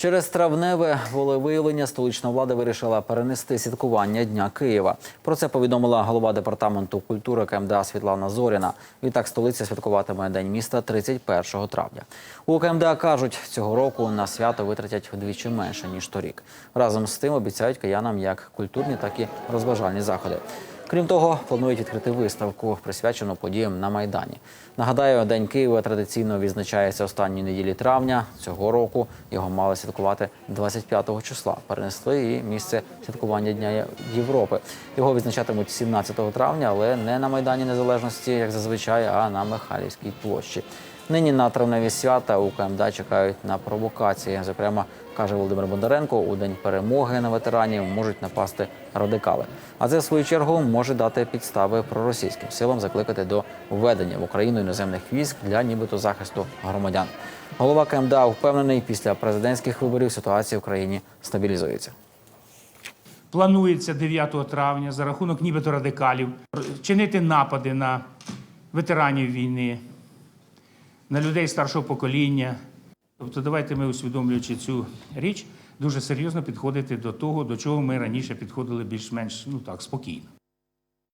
Через травневе волевиявлення столична влада вирішила перенести святкування Дня Києва. Про це повідомила голова департаменту культури КМДА Світлана Зоріна. Відтак столиця святкуватиме День міста 31 травня. У КМДА кажуть, цього року на свято витратять вдвічі менше ніж торік. Разом з тим обіцяють киянам як культурні, так і розважальні заходи. Крім того, планують відкрити виставку, присвячену подіям на Майдані. Нагадаю, День Києва традиційно відзначається останньої неділі травня. Цього року його мали святкувати 25 числа. Перенесли і місце святкування Дня Європи. Його відзначатимуть 17 травня, але не на Майдані Незалежності, як зазвичай, а на Михайлівській площі. Нині на травневі свята у КМДА чекають на провокації. Зокрема, каже Володимир Бондаренко, у день перемоги на ветеранів можуть напасти радикали. А це в свою чергу може дати підстави проросійським силам закликати до введення в Україну іноземних військ для нібито захисту громадян. Голова КМДА впевнений, після президентських виборів ситуація в країні стабілізується. Планується 9 травня за рахунок нібито радикалів чинити напади на ветеранів війни, на людей старшого покоління. Тобто, давайте ми, усвідомлюючи цю річ, дуже серйозно підходити до того, до чого ми раніше підходили більш-менш ну так, спокійно.